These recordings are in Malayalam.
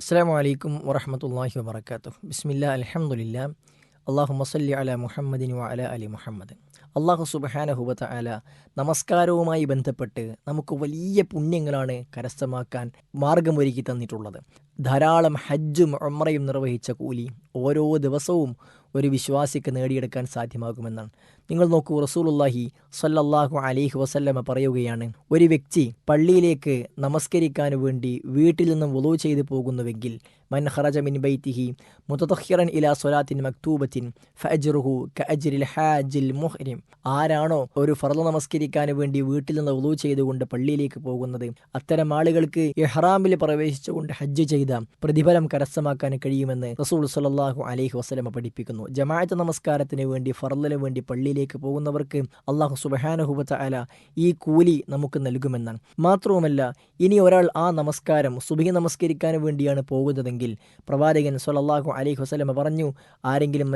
അസ്സാം വലൈക്കും വറഹമത്തല്ലാഹി വാബർക്കാത്തു ബിസ്മില്ല അലഹമുല്ല അള്ളാഹു മസല്ലി അല മുഹമ്മദിൻ അല അലി മുഹമ്മദ്. അള്ളാഹു സുബഹാനഹുബത്ത അല നമസ്കാരവുമായി ബന്ധപ്പെട്ട് നമുക്ക് വലിയ പുണ്യങ്ങളാണ് കരസ്ഥമാക്കാൻ മാർഗമൊരുക്കി തന്നിട്ടുള്ളത്. ധാരാളം ഹജ്ജും ഒമ്രയും നിർവഹിച്ച കൂലി ഓരോ ദിവസവും ഒരു വിശ്വാസിക്ക് നേടിയെടുക്കാൻ സാധ്യമാകുമെന്നാണ്. നിങ്ങൾ നോക്കൂ റസൂലുല്ലാഹി സല്ലല്ലാഹു അലൈഹി വസല്ലമ പറയുകയാണ് ഒരു വ്യക്തി പള്ളിയിലേക്ക് നമസ്കരിക്കാൻ വേണ്ടി വീട്ടിൽ നിന്നും വുളു ചെയ്തു പോകുന്നുവെങ്കിൽ മൻ ഹറജ മിൻ ബൈത്തിഹി മുതഹിറൻ ഇലാ സൊലാത്തിൻ മക്തൂബത്തിൻ ഫഅജ്റുഹു കഅജ്രിൽ ഹാജിൽ മുഹ്രിം. ആരാണോ ഒരു ഫർള നമസ്കരിക്കാൻ വേണ്ടി വീട്ടിൽ നിന്ന് വുളു ചെയ്തുകൊണ്ട് പള്ളിയിലേക്ക് പോകുന്നത് അത്തരം ആളുകൾക്ക് ഇഹ്റാമിൽ പ്രവേശിച്ചുകൊണ്ട് ഹജ്ജ് ചെയ്ത പ്രതിഫലം കരസ്ഥമാക്കാൻ കഴിയുമെന്ന് റസൂൽ സല്ലാഹു അലൈഹി വസല്ലമ പഠിപ്പിക്കുന്നു. ജമാഅത്ത് നമസ്കാരത്തിന് വേണ്ടി ഫറലിന് വേണ്ടി പള്ളിയിലേക്ക് പോകുന്നവർക്ക് അള്ളാഹു സുബഹാനഹുബത്ത അല ഈ കൂലി നമുക്ക് നൽകുമെന്നാണ്. മാത്രവുമല്ല ഇനി ഒരാൾ ആ നമസ്കാരം സുബഹി നമസ്കരിക്കാൻ വേണ്ടിയാണ് പോകുന്നതെങ്കിൽ പ്രവാചകൻ സൊല്ലാഹു അലൈഹി ഹുസലമ പറഞ്ഞു ആരെങ്കിലും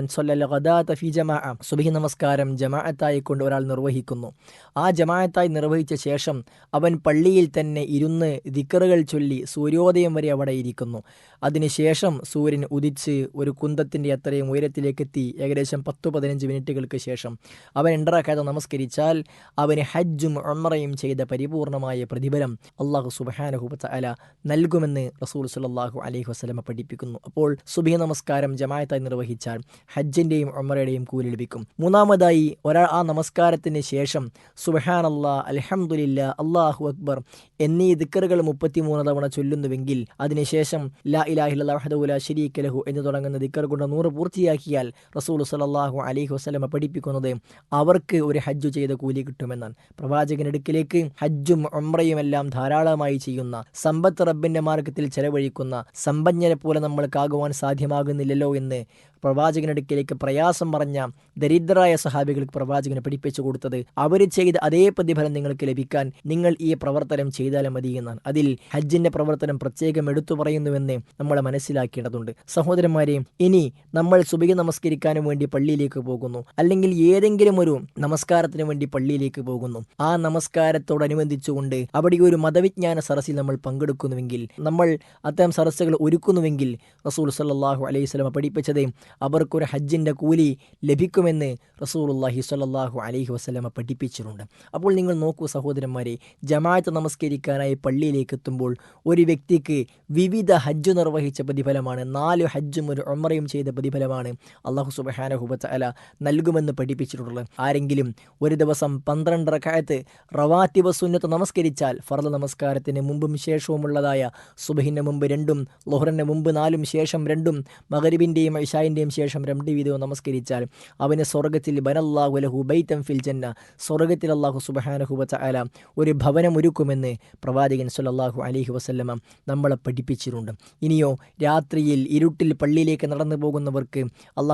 ഫി ജമാഅ സുബഹി നമസ്കാരം ജമാഅത്തായി കൊണ്ട് ഒരാൾ നിർവഹിക്കുന്നു. ആ ജമാഅത്തായി നിർവഹിച്ച ശേഷം അവൻ പള്ളിയിൽ തന്നെ ഇരുന്ന് ദിക്കറുകൾ ചൊല്ലി സൂര്യോദയം വരെ അവിടെ ഇരിക്കുന്നു. അതിനുശേഷം സൂര്യൻ ഉദിച്ച് ഒരു കുന്തത്തിന്റെ അത്രയും ഉയരത്തിലേക്ക് എത്തി ഏകദേശം പത്ത് പതിനഞ്ച് മിനിറ്റുകൾക്ക് ശേഷം അവൻ എന്ററാക്കാതെ നമസ്കരിച്ചാൽ അവന് ഹജ്ജും ഒമറയും ചെയ്ത പരിപൂർണമായ പ്രതിഫലം അള്ളാഹു സുബഹാനഹുബത്ത അല നൽകുമെന്ന് റസൂൽ സുല്ലാഹു അലൈഹി വസ്ലമ പഠിപ്പിക്കുന്നു. അപ്പോൾ സുബഹി നമസ്കാരം ജമായത്തായി നിർവഹിച്ചാൽ ഹജ്ജിന്റെയും ഒമറയുടെയും കൂലി ലഭിക്കും. മൂന്നാമതായി ഒരാൾ ആ നമസ്കാരത്തിന് ശേഷം സുബഹാൻ അല്ലാ അലഹമുല്ല അള്ളാഹു അക്ബർ എന്നീ ദിക്കറുകൾ മുപ്പത്തിമൂന്ന് തവണ ചൊല്ലുന്നുവെങ്കിൽ അതിനുശേഷം ലാ ഇലാഹില്ല ഷരീഖ് ലഹു എന്ന് തുടങ്ങുന്ന ദിക്കർ കൊണ്ട് നൂറ് പൂർത്തിയാക്കിയാൽ റസൂൽ സലാഹു അലൈഹി വസ്ലമ പഠിപ്പിക്കുന്നത് അവർക്ക് ഒരു ഹജ്ജ് ചെയ്ത കൂലി കിട്ടുമെന്നാണ്. പ്രവാചകനടുക്കിലേക്ക് ഹജ്ജും ഉമ്രയുമെല്ലാം ധാരാളമായി ചെയ്യുന്ന സമ്പത്ത് റബ്ബിന്റെ മാർഗത്തിൽ ചെലവഴിക്കുന്ന സമ്പന്നരെ പോലെ നമ്മൾക്കാകുവാൻ സാധ്യമാകുന്നില്ലല്ലോ എന്ന് പ്രവാചകനടുക്കിലേക്ക് പ്രയാസം പറഞ്ഞ ദരിദ്രരായ സഹാബികൾക്ക് പ്രവാചകന് പഠിപ്പിച്ചു കൊടുത്തത് അവർ ചെയ്ത അതേ പ്രതിഫലം നിങ്ങൾക്ക് ലഭിക്കാൻ നിങ്ങൾ ഈ പ്രവർത്തനം ചെയ്താലും മതി എന്നാണ്. അതിൽ ഹജ്ജിന്റെ പ്രവർത്തനം പ്രത്യേകം എടുത്തു പറയുന്നുവെന്ന് നമ്മൾ മനസ്സിലാക്കേണ്ടതുണ്ട്. സഹോദരന്മാരെ ഇനി നമ്മൾ സുബിക നമസ്കരിക്കാനും വേണ്ടി പള്ളിയിലേക്ക് പോകുന്നു. അല്ലെങ്കിൽ ഏതെങ്കിലും ഒരു നമസ്കാരത്തിന് വേണ്ടി പള്ളിയിലേക്ക് പോകുന്നു. ആ നമസ്കാരത്തോടനുബന്ധിച്ചുകൊണ്ട് അവിടെ ഒരു മതവിജ്ഞാന സരസിൽ നമ്മൾ പങ്കെടുക്കുന്നുവെങ്കിൽ നമ്മൾ അത്തരം സരസ്സുകൾ ഒരുക്കുന്നുവെങ്കിൽ റസൂൽ സല്ലാഹു അലൈഹി സ്വലമ പഠിപ്പിച്ചത് അവർക്കൊരു ഹജ്ജിന്റെ കൂലി ലഭിക്കുമെന്ന് റസൂലുല്ലാഹി സ്വല്ലാഹു അലൈഹി വസ്ലമ പഠിപ്പിച്ചിട്ടുണ്ട്. അപ്പോൾ നിങ്ങൾ നോക്കൂ സഹോദരന്മാരെ ജമാഅത്ത് നമസ്കരിക്കാനായി പള്ളിയിലേക്ക് എത്തുമ്പോൾ ഒരു വ്യക്തിക്ക് വിവിധ ഹജ്ജ് നിർവഹിച്ച പ്രതിഫലമാണ് നാല് ഹജ്ജും ഒരു ഒമറയും ചെയ്ത പ്രതിഫലമാണ്. അള്ളാഹു സുബഹാനഹുബത്ത് അല നൽകുമെന്ന് പഠിപ്പിച്ചിട്ടുള്ളത്. ആരെങ്കിലും ഒരു ദിവസം പന്ത്രണ്ട് റക്കായത്ത് റവാത്തിബ സുന്നത്ത് നമസ്കരിച്ചാൽ ഫർദ് നമസ്കാരത്തിന് മുമ്പും ശേഷവുമുള്ളതായ സുബഹിന് മുമ്പ് രണ്ടും ലൊഹറിന് മുമ്പ് നാലും ശേഷം രണ്ടും മകരിബിന്റെയും ഐഷായിന്റെയും ശേഷം രണ്ട് വീതവും നമസ്കരിച്ചാൽ അവന് സ്വർഗത്തിൽ ബനല്ലാഹു ലഹു ബൈത്തം ഫിൽ ജന്ന സ്വർഗത്തിൽ അള്ളാഹു സുബഹാനഹുബത്ത് അല ഒരു ഭവനം ഒരുക്കുമെന്ന് പ്രവാചകൻ സല്ലല്ലാഹു അലൈഹി വസ്ല്ലമ നമ്മളെ പഠിപ്പിച്ചിട്ടുണ്ട്. ഇനിയോ രാത്രിയിൽ ഇരുട്ടിൽ പള്ളിയിലേക്ക് നടന്നു പോകുന്നവർക്ക്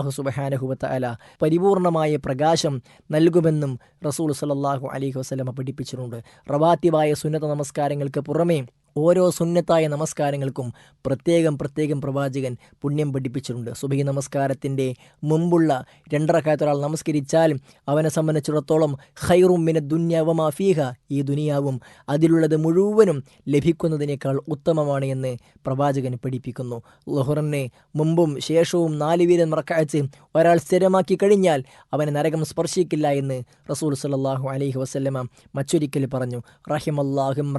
സുബഹാനഹുബത്ത് അല പരിപൂർണമായ പ്രകാശം നൽകുമെന്നും റസൂൽ സല്ലല്ലാഹു അലൈഹി വസ്ലമ പഠിപ്പിച്ചിട്ടുണ്ട്. റവാത്തിവായ സുന്നത നമസ്കാരങ്ങൾക്ക് പുറമേ ഓരോ സുന്നത്തായ നമസ്കാരങ്ങൾക്കും പ്രത്യേകം പ്രത്യേകം പ്രവാചകൻ പുണ്യം പഠിപ്പിച്ചിട്ടുണ്ട്. സുബഹി നമസ്കാരത്തിന്റെ മുമ്പുള്ള രണ്ടരക്കാലത്തൊരാൾ നമസ്കരിച്ചാലും അവനെ സംബന്ധിച്ചിടത്തോളം ഹൈറും മിന ദുന്യാവമാ ഫീഹ ഈ ദുനിയാവും അതിലുള്ളത് മുഴുവനും ലഭിക്കുന്നതിനേക്കാൾ ഉത്തമമാണ് എന്ന് പ്രവാചകൻ പഠിപ്പിക്കുന്നു. ലഹുറിനെ മുമ്പും ശേഷവും നാല് വീതം മറക്കാഴ്ച ഒരാൾ സ്ഥിരമാക്കി കഴിഞ്ഞാൽ അവനെ നരകം സ്പർശിക്കില്ല എന്ന് റസൂൽ സല്ലാഹു അലൈഹി വസ്ല്ലമ മറ്റൊരിക്കൽ പറഞ്ഞു. റഹിമല്ലാഹും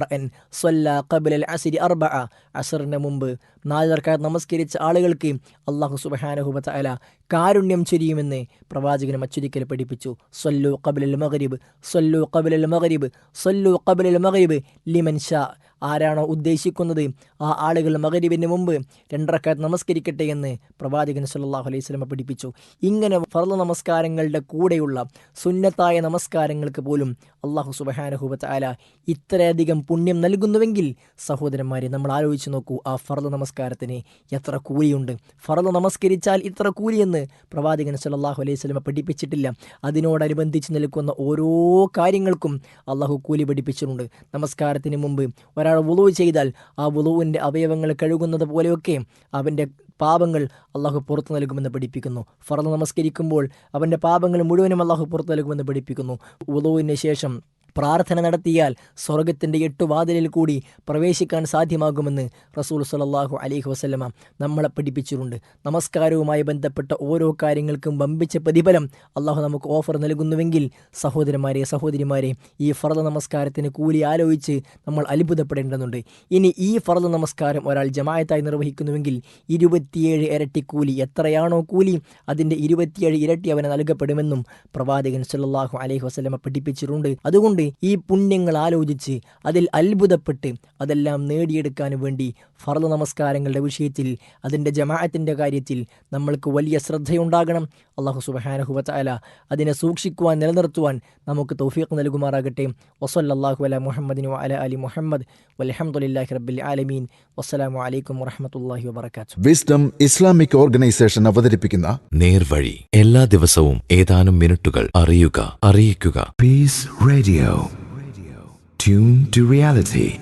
ഖബിലൽ അസിരി അർബ അസറിന് മുമ്പ് നാല് നമസ്കരിച്ച ആളുകൾക്ക് അള്ളാഹു സുബഹാനഹുബ അല കാരുണ്യം ചൊരിയുമെന്ന് പ്രവാചകൻ അച്ചുരിക്കൽ പഠിപ്പിച്ചു. സൊല്ലു കബിലൽ മഗരിബ് സൊല്ലു കബിലൽ മഗരിബ് സൊല്ലു കബിലൽ മഗരിബ് ലിമൻ ഷാ ആരാണോ ഉദ്ദേശിക്കുന്നത്? ആ ആളുകൾ മകരിവിന് മുമ്പ് രണ്ടരക്കാലത്ത് നമസ്കരിക്കട്ടെ എന്ന് പ്രവാചകൻ സല്ലാഹു അലൈഹി സ്വലമ പഠിപ്പിച്ചു. ഇങ്ങനെ ഫർദ് നമസ്കാരങ്ങളുടെ കൂടെയുള്ള സുന്നത്തായ നമസ്കാരങ്ങൾക്ക് പോലും അള്ളാഹു സുബഹാനഹുബത്ത് ആല ഇത്രയധികം പുണ്യം നൽകുന്നുവെങ്കിൽ സഹോദരന്മാരെ നമ്മൾ ആലോചിച്ച് നോക്കൂ ആ ഫർദ് നമസ്കാരത്തിന് എത്ര കൂലിയുണ്ട്? ഫർദ് നമസ്കരിച്ചാൽ ഇത്ര കൂലിയെന്ന് പ്രവാചകൻ സല്ലാഹു അലൈഹി സ്വലമ പഠിപ്പിച്ചിട്ടില്ല. അതിനോടനുബന്ധിച്ച് നിൽക്കുന്ന ഓരോ കാര്യങ്ങൾക്കും അള്ളാഹു കൂലി പഠിപ്പിച്ചിട്ടുണ്ട്. നമസ്കാരത്തിന് മുമ്പ് ഒരാൾ വുളു ചെയ്താൽ ആ വുളുവിന്റെ അവയവങ്ങൾ കഴുകുന്നത് പോലെയൊക്കെ അവന്റെ പാപങ്ങൾ അള്ളാഹു പുറത്തു നൽകുമെന്ന് പഠിപ്പിക്കുന്നു. ഫറന്ന് നമസ്കരിക്കുമ്പോൾ അവന്റെ പാപങ്ങൾ മുഴുവനും അള്ളാഹു പുറത്തു നൽകുമെന്ന് പഠിപ്പിക്കുന്നു. വുളുവിന് ശേഷം പ്രാർത്ഥന നടത്തിയാൽ സ്വർഗത്തിന്റെ എട്ടു വാതിലിൽ കൂടി പ്രവേശിക്കാൻ സാധ്യമാകുമെന്ന് റസൂൽ സലല്ലാഹു അലൈഹി വസ്ലമ നമ്മളെ പഠിപ്പിച്ചിട്ടുണ്ട്. നമസ്കാരവുമായി ബന്ധപ്പെട്ട ഓരോ കാര്യങ്ങൾക്കും വമ്പിച്ച പ്രതിഫലം അള്ളാഹു നമുക്ക് ഓഫർ നൽകുന്നുവെങ്കിൽ സഹോദരന്മാരെ സഹോദരിമാരെ ഈ ഫറദ നമസ്കാരത്തിന് കൂലി ആലോചിച്ച് നമ്മൾ അത്ഭുതപ്പെടേണ്ടതുണ്ട്. ഇനി ഈ ഫറദ നമസ്കാരം ഒരാൾ ജമായത്തായി നിർവഹിക്കുന്നുവെങ്കിൽ ഇരുപത്തിയേഴ് ഇരട്ടി കൂലി എത്രയാണോ കൂലി അതിന്റെ ഇരുപത്തിയേഴ് ഇരട്ടി അവന് നൽകപ്പെടുമെന്നും പ്രവാചകൻ സല്ലാഹു അലൈഹി വസ്ലമ പഠിപ്പിച്ചിട്ടുണ്ട്. അതുകൊണ്ട് ഈ പുണ്യങ്ങൾ ആലോചിച്ച് അതിൽ അത്ഭുതപ്പെട്ട് അതെല്ലാം നേടിയെടുക്കാൻ വേണ്ടി ഫർദ നമസ്കാരങ്ങളുടെ വിഷയത്തിൽ അതിന്റെ ജമാഅത്തിന്റെ കാര്യത്തിൽ നമ്മൾക്ക് വലിയ ശ്രദ്ധയുണ്ടാകണം. അള്ളാഹു സുബഹാനഹു വതആല അതിനെ സൂക്ഷിക്കുവാൻ നിലനിർത്തുവാൻ നമുക്ക് തൗഫീഖ് നൽകുമാറാകട്ടെ. വസല്ലല്ലാഹു അല മുഹമ്മദിനു അല അലി മുഹമ്മദ്. വലഹമുല്ലാഹി റബ്ബിൽ ആലമീൻ. വസ്സലാമു അലൈക്കും വറഹമത്തല്ലാഹി വബർക്കാത്തു വിസ്ഡം ഇസ്ലാമിക് ഓർഗനൈസേഷൻ അവതരിപ്പിക്കുന്ന നേർവഴി എല്ലാ ദിവസവും ഏതാനും മിനിറ്റുകൾ അറിയുക അറിയിക്കുക. Peace Radio. Tune to reality.